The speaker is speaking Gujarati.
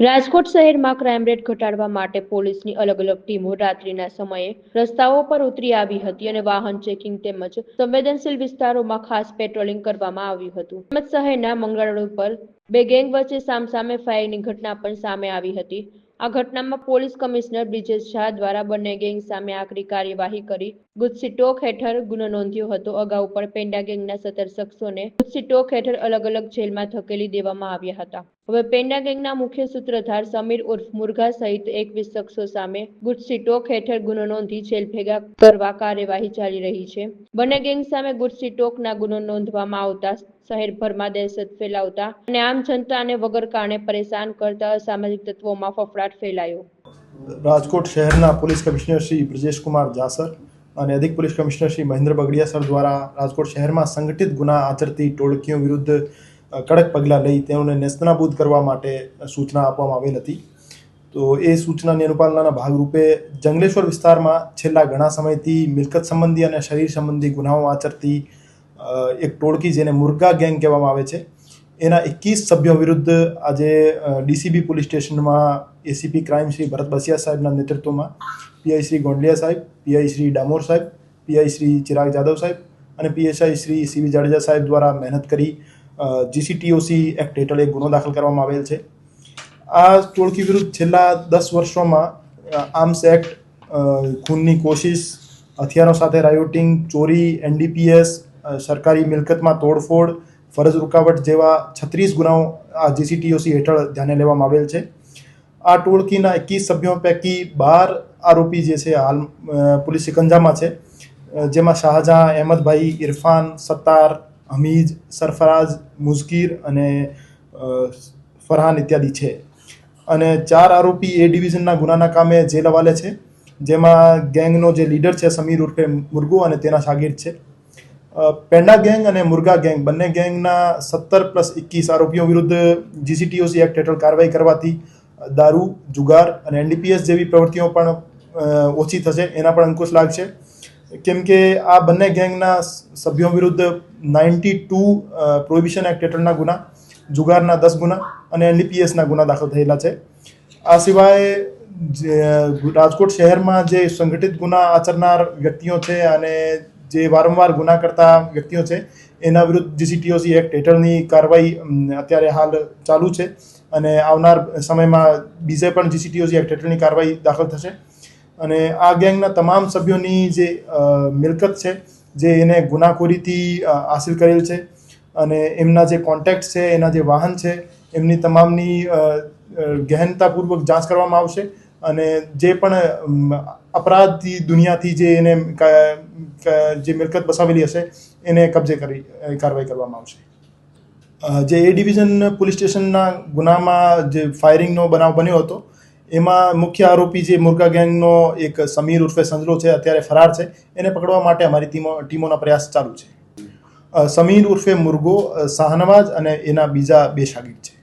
રાજકોટ શહેરમાં ક્રાઇમ રેટ ઘટાડવા માટે પોલીસની અલગ અલગ ટીમો રાત્રિના સમયે રસ્તાઓ પર ઉતરી આવી હતી અને વાહન ચેકિંગ તેમજ સંવેદનશીલ વિસ્તારોમાં ખાસ પેટ્રોલિંગ કરવામાં આવ્યું હતું. તેમજ શહેરના મંગળ રોડ પર બે ગેંગ વચ્ચે સામસામે ફાયરની ઘટના પણ સામે આવી હતી. આ ઘટનામાં પોલીસ કમિશનર બ્રિજેશ શાહ દ્વારા બંને ગેંગ સામે આકરી કાર્યવાહી કરી ગુજસી ટોક હેઠળ ગુનો નોંધ્યો હતો. અગાઉ પણ પેંડા ગેંગના સત્તર શખ્સોને ગુજસી ટોક હેઠળ અલગ અલગ જેલમાં ધકેલી દેવામાં આવ્યા હતા. હવે પેંડા ગેંગના મુખ્ય સૂત્રધાર સમીર ઉર્ફ મુરઘા સહિત એકવીસ શખ્સો સામે ગુજસી ટોક હેઠળ ગુનો નોંધી જેલ ભેગા કરવા કાર્યવાહી ચાલી રહી છે. બંને ગેંગ સામે ગુજસી ટોકના ગુનો નોંધવામાં આવતા શહેરભરમાં દહેશત ફેલાવતા અને આમ જનતાને વગર કારણે પરેશાન કરતા અસામાજિક તત્વોમાં ફફડાટ ફેલાયો. રાજકોટ શહેરના પોલીસ કમિશનર શ્રી બ્રજેશ કુમાર જાસર અને અધિક police commissioner Shri Mahendra Bagdiya sir દ્વારા રાજકોટ શહેરમાં સંગઠિત ગુના આચરતી ટોળકીઓ વિરુદ્ધ કડક પગલાં લઈ તેઓને નેસ્તનાબૂદ કરવા માટે સૂચના આપવામાં આવેલ હતી. તો એ સૂચનાની અનુપાલનાના ભાગરૂપે જંગલેશ્વર વિસ્તારમાં છેલ્લા ઘણા સમયથી મિલકત સંબંધી અને શરીર સંબંધી ગુનાઓ આચરતી એક ટોળકી જેને મુર્ગા ગેંગ કહેવામાં આવે છે, એના એકવીસ સભ્યો વિરુદ્ધ આજે ડીસીબી પોલીસ સ્ટેશનમાં A C P crime Shri Bharat Basiya સાહેબના નેતૃત્વમાં, પીઆઈ શ્રી ગોંડલિયા સાહેબ, પીઆઈ શ્રી ડામોર સાહેબ, પીઆઈ શ્રી ચિરાગ જાદવ સાહેબ અને પીએસઆઈ શ્રી સીવી જાડેજા સાહેબ દ્વારા મહેનત કરી જીસીટીઓસી એક્ટ હેઠળ એક ગુનો દાખલ કરવામાં આવેલ છે. આ ટોળકી વિરુદ્ધ છેલ્લા દસ વર્ષોમાં આર્મ્સ એક્ટ ખૂનની કોશિશ, હથિયારો સાથે રાયોટિંગ, ચોરી એનડીપીએસ સરકારી મિલકતમાં તોડફોડ, ફરજ રૂકાવટ જેવા છત્રીસ ગુનાઓ આ જીસીટીઓસી હેઠળ ધ્યાને લેવામાં આવેલ છે. આ ટોળકીના એકવીસ સભ્યો પૈકી બાર આરોપી જે છે, હાલ પોલીસ સિકંજામાં છે. જેમાં શાહજહાં, અહેમદભાઈ, ઇરફાન, સત્તાર હમીદ, સરફરાઝ, મુઝકીર અને ફરહાન ઇત્યાદિ છે. અને ચાર આરોપી એ ડિવિઝનના ગુનાના કામે જેલ હવાલે છે. જેમાં ગેંગનો જે લીડર છે સમીર ઉર્ફે મુર્ગુ અને તેના શાગીર્દ છે. પેંડા ગેંગ અને મુર્ગા ગેંગ બંને ગેંગના સત્તર પ્લસ એકવીસ આરોપીઓ વિરુદ્ધ જીસીટીઓસી એક્ટ હેઠળ કાર્યવાહી કરવાથી દારૂ, જુગાર અને એનડીપીએસ જેવી પ્રવૃત્તિઓ પણ ઓછી થશે. એના પણ અંકુશ લાગશે. કેમ કે આ બંને ગેંગના સભ્યો વિરુદ્ધ નાઇન્ટી ટુ પ્રોહિબિશન એક્ટ હેઠળના ગુના, જુગારના દસ ગુના અને એનડીપીએસના ગુના દાખલ થયેલા છે. આ સિવાય જે રાજકોટ શહેરમાં જે સંગઠિત ગુના આચરનાર વ્યક્તિઓ છે અને જે વારંવાર ગુના કરતા વ્યક્તિઓ છે, એના વિરુદ્ધ જીસીટીઓસી એક્ટ હેઠળની કાર્યવાહી અત્યારે હાલ ચાલુ છે અને આવનાર સમયમાં બીજે પણ જીસીટીઓસી એક્ટ હેઠળની કાર્યવાહી દાખલ થશે. અને આ ગેંગના તમામ સભ્યોની જે મિલકત છે, જે એને ગુનાખોરીથી હાસિલ કરેલ છે, અને એમના જે કોન્ટેક્ટ છે, એના જે વાહન છે, એમની તમામની ગહેનતાપૂર્વક જાંચ કરવામાં આવશે અને જે પણ અપરાધથી અપરાધી દુનિયાથી જે એને જે મિલકત બસાવેલી હશે, એને કબજે કરી કાર્યવાહી કરવામાં આવશે. જે એ ડિવિઝન પોલીસ સ્ટેશનના ગુનામાં જે ફાયરિંગનો બનાવ બન્યો હતો એમાં મુખ્ય આરોપી જે મુર્ગા ગેંગનો એક સમીર ઉર્ફે સંજલો છે, અત્યારે ફરાર છે. એને પકડવા માટે અમારી ટીમો, ટીમોના પ્રયાસ ચાલુ છે. સમીર ઉર્ફે મુર્ગો શાહનવાજ અને એના બીજા બે શાગીર છે.